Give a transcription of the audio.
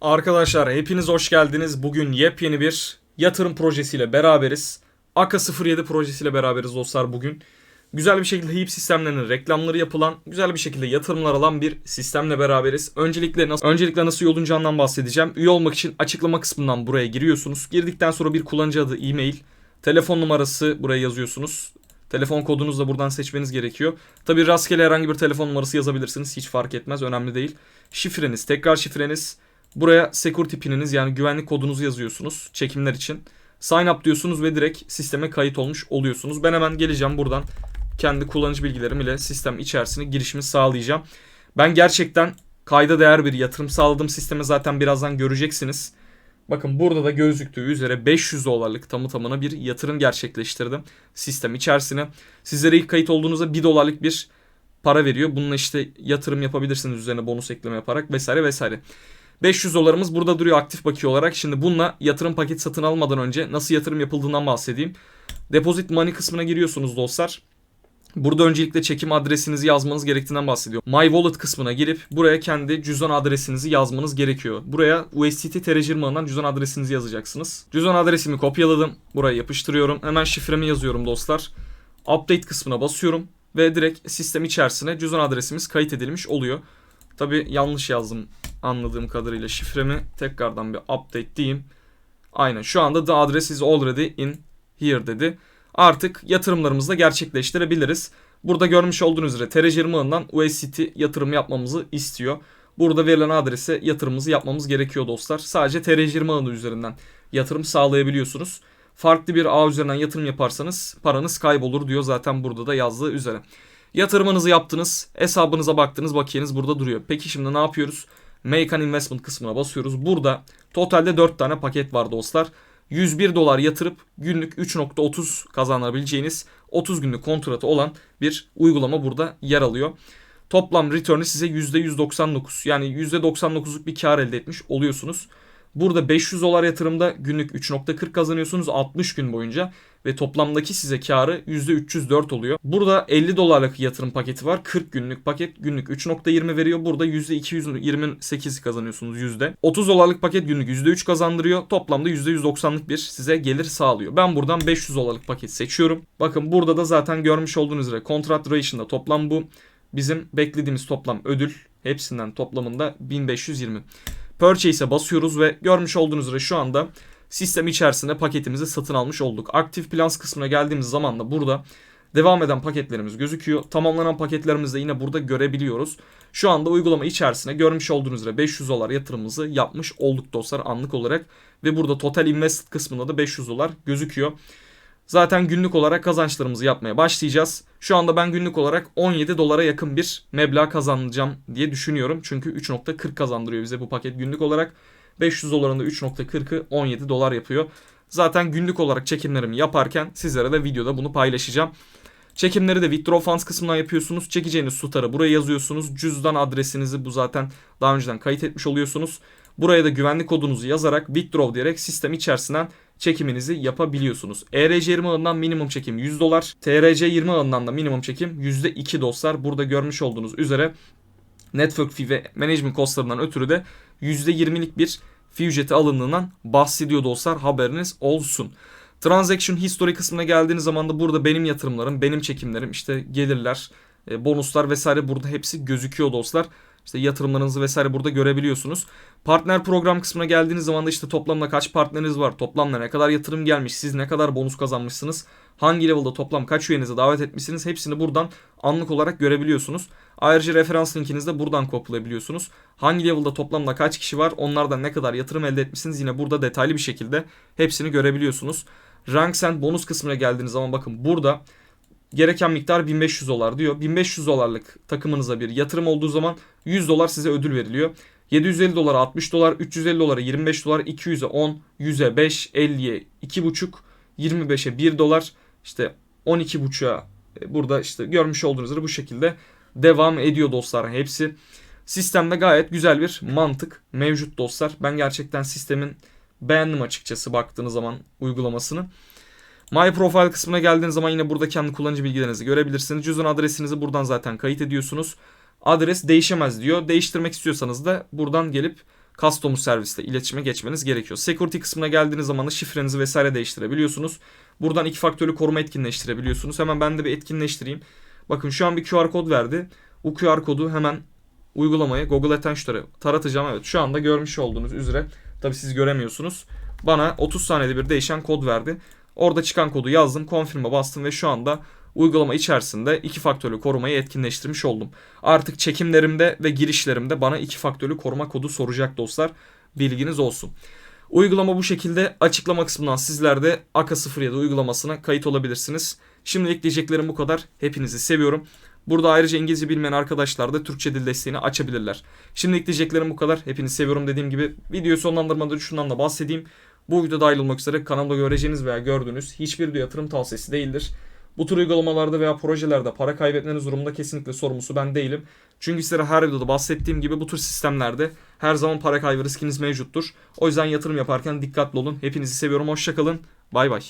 Arkadaşlar hepiniz hoş geldiniz. Bugün yepyeni bir yatırım projesiyle beraberiz. Aka 07 projesiyle beraberiz dostlar bugün. Güzel bir şekilde HIP sistemlerinin reklamları yapılan, güzel bir şekilde yatırımlar alan bir sistemle beraberiz. Öncelikle nasıl, öncelikle nasıl üye olunacağından bahsedeceğim. Üye olmak için açıklama kısmından buraya giriyorsunuz. Girdikten sonra bir kullanıcı adı, e-mail, telefon numarası buraya yazıyorsunuz. Telefon kodunuzu da buradan seçmeniz gerekiyor. Tabi rastgele herhangi bir telefon numarası yazabilirsiniz. Hiç fark etmez. Önemli değil. Şifreniz, tekrar şifreniz. Buraya security pininiz yani güvenlik kodunuzu yazıyorsunuz çekimler için. Sign up diyorsunuz ve direkt sisteme kayıt olmuş oluyorsunuz. Ben hemen geleceğim buradan kendi kullanıcı bilgilerim ile sistem içerisine girişimi sağlayacağım. Ben gerçekten kayda değer bir yatırım sağladığım sisteme zaten birazdan göreceksiniz. Bakın burada da gözüktüğü üzere 500 dolarlık tamı tamına bir yatırım gerçekleştirdim sistem içerisine. Sizlere ilk kayıt olduğunuzda 1 dolarlık bir para veriyor. Bununla işte yatırım yapabilirsiniz üzerine bonus ekleme yaparak vesaire vesaire. 500 dolarımız burada duruyor aktif bakiye olarak. Şimdi bununla yatırım paket satın almadan önce nasıl yatırım yapıldığından bahsedeyim. Deposit money kısmına giriyorsunuz dostlar. Burada öncelikle çekim adresinizi yazmanız gerektiğinden bahsediyor. My Wallet kısmına girip buraya kendi cüzdan adresinizi yazmanız gerekiyor. Buraya USDT TR20'dan cüzdan adresinizi yazacaksınız. Cüzdan adresimi kopyaladım. Buraya yapıştırıyorum. Hemen şifremi yazıyorum dostlar. Update kısmına basıyorum ve direkt sistem içerisine cüzdan adresimiz kayıt edilmiş oluyor. Tabi yanlış yazdım anladığım kadarıyla şifremi tekrardan bir update diyeyim. Aynen şu anda the address is already in here dedi. Artık yatırımlarımızı da gerçekleştirebiliriz. Burada görmüş olduğunuz üzere TR20 ağından USDT yatırım yapmamızı istiyor. Burada verilen adrese yatırımımızı yapmamız gerekiyor dostlar. Sadece TR20 ağı üzerinden yatırım sağlayabiliyorsunuz. Farklı bir ağ üzerinden yatırım yaparsanız paranız kaybolur diyor zaten burada da yazdığı üzere. Yatırımınızı yaptınız, hesabınıza baktınız, bakiyeniz burada duruyor. Peki şimdi ne yapıyoruz? Make an investment kısmına basıyoruz. Burada totalde 4 tane paket var dostlar. 101 dolar yatırıp günlük 3.30 kazanabileceğiniz 30 günlük kontratı olan bir uygulama burada yer alıyor. Toplam return'ü size %199 yani %99'luk bir kar elde etmiş oluyorsunuz. Burada 500 dolar yatırımda günlük 3.40 kazanıyorsunuz 60 gün boyunca ve toplamdaki size karı %304 oluyor. Burada 50 dolarlık yatırım paketi var. 40 günlük paket günlük 3.20 veriyor. Burada %228 kazanıyorsunuz yüzde. 30 dolarlık paket günlük %3 kazandırıyor. Toplamda %190'lık bir size gelir sağlıyor. Ben buradan 500 dolarlık paket seçiyorum. Bakın burada da zaten görmüş olduğunuz üzere kontrat duration'da toplam bu. Bizim beklediğimiz toplam ödül hepsinden toplamında 1520. Purchase'e basıyoruz ve görmüş olduğunuz üzere şu anda sistem içerisinde paketimizi satın almış olduk. Aktif plans kısmına geldiğimiz zaman da burada devam eden paketlerimiz gözüküyor. Tamamlanan paketlerimizi de yine burada görebiliyoruz. Şu anda uygulama içerisine görmüş olduğunuz üzere 500 dolar yatırımımızı yapmış olduk dostlar anlık olarak. Ve burada total invested kısmında da 500 dolar gözüküyor. Zaten günlük olarak kazançlarımızı yapmaya başlayacağız. Şu anda ben günlük olarak 17 dolara yakın bir meblağ kazanacağım diye düşünüyorum. Çünkü 3.40 kazandırıyor bize bu paket günlük olarak. 500 dolarında 3.40'ı 17 dolar yapıyor. Zaten günlük olarak çekimlerimi yaparken sizlere de videoda bunu paylaşacağım. Çekimleri de withdraw funds kısmından yapıyorsunuz. Çekeceğiniz tutarı buraya yazıyorsunuz. Cüzdan adresinizi bu zaten daha önceden kayıt etmiş oluyorsunuz. Buraya da güvenlik kodunuzu yazarak withdraw diyerek sistem içerisinden çekiminizi yapabiliyorsunuz. ERC20 ağından minimum çekim 100 dolar. TRC20 ağından da minimum çekim %2 dostlar. Burada görmüş olduğunuz üzere network fee ve management costlarından ötürü de %20'lik bir fee ücreti alındığından bahsediyor dostlar haberiniz olsun. Transaction history kısmına geldiğiniz zaman da burada benim yatırımlarım, benim çekimlerim, işte gelirler, e, bonuslar vesaire burada hepsi gözüküyor dostlar. İşte yatırımlarınızı vesaire burada görebiliyorsunuz. Partner program kısmına geldiğiniz zaman da işte toplamda kaç partneriniz var, toplamda ne kadar yatırım gelmiş, siz ne kadar bonus kazanmışsınız, hangi level'da toplam kaç üyenizi davet etmişsiniz hepsini buradan anlık olarak görebiliyorsunuz. Ayrıca referans linkinizi de buradan kopyalayabiliyorsunuz. Hangi level'da toplamda kaç kişi var, onlardan ne kadar yatırım elde etmişsiniz yine burada detaylı bir şekilde hepsini görebiliyorsunuz. Ranks and bonus kısmına geldiğiniz zaman bakın burada gereken miktar 1500 dolar diyor. 1500 dolarlık takımınıza bir yatırım olduğu zaman 100 dolar size ödül veriliyor. 750 dolara 60 dolar, 350 dolara 25 dolar, 200'e 10, 100'e 5, 50'ye 2,5, 25'e 1 dolar, işte 12,5'a e, burada işte görmüş olduğunuz üzere bu şekilde devam ediyor dostlar hepsi. Sistemde gayet güzel bir mantık mevcut dostlar. Ben gerçekten sistemin beğendim açıkçası baktığınız zaman uygulamasını. My Profile kısmına geldiğiniz zaman yine burada kendi kullanıcı bilgilerinizi görebilirsiniz. Cüzdan adresinizi buradan zaten kayıt ediyorsunuz. Adres değişemez diyor. Değiştirmek istiyorsanız da buradan gelip Customer serviste iletişime geçmeniz gerekiyor. Security kısmına geldiğiniz zaman da şifrenizi vesaire değiştirebiliyorsunuz. Buradan iki faktörlü koruma etkinleştirebiliyorsunuz. Hemen ben de bir etkinleştireyim. Bakın şu an bir QR kod verdi. Bu QR kodu hemen uygulamaya Google Attention'a taratacağım. Evet şu anda görmüş olduğunuz üzere tabi siz göremiyorsunuz. Bana 30 saniyede bir değişen kod verdi. Orada çıkan kodu yazdım, confirm'a bastım ve şu anda uygulama içerisinde iki faktörlü korumayı etkinleştirmiş oldum. Artık çekimlerimde ve girişlerimde bana iki faktörlü koruma kodu soracak dostlar. Bilginiz olsun. Uygulama bu şekilde açıklama kısmından sizler de AK07 uygulamasına kayıt olabilirsiniz. Şimdilik diyeceklerim bu kadar. Hepinizi seviyorum. Burada ayrıca İngilizce bilmeyen arkadaşlar da Türkçe dil desteğini açabilirler. Şimdilik diyeceklerim bu kadar. Hepinizi seviyorum dediğim gibi. Videoyu sonlandırmadan şundan da bahsedeyim. Bu video dahil üzere kanalda göreceğiniz veya gördüğünüz hiçbir de yatırım tavsiyesi değildir. Bu tür uygulamalarda veya projelerde para kaybetmeniz durumunda kesinlikle sorumlusu ben değilim. Çünkü sizlere her videoda bahsettiğim gibi bu tür sistemlerde her zaman para kaybı riskiniz mevcuttur. O yüzden yatırım yaparken dikkatli olun. Hepinizi seviyorum. Hoşçakalın. Bay bay.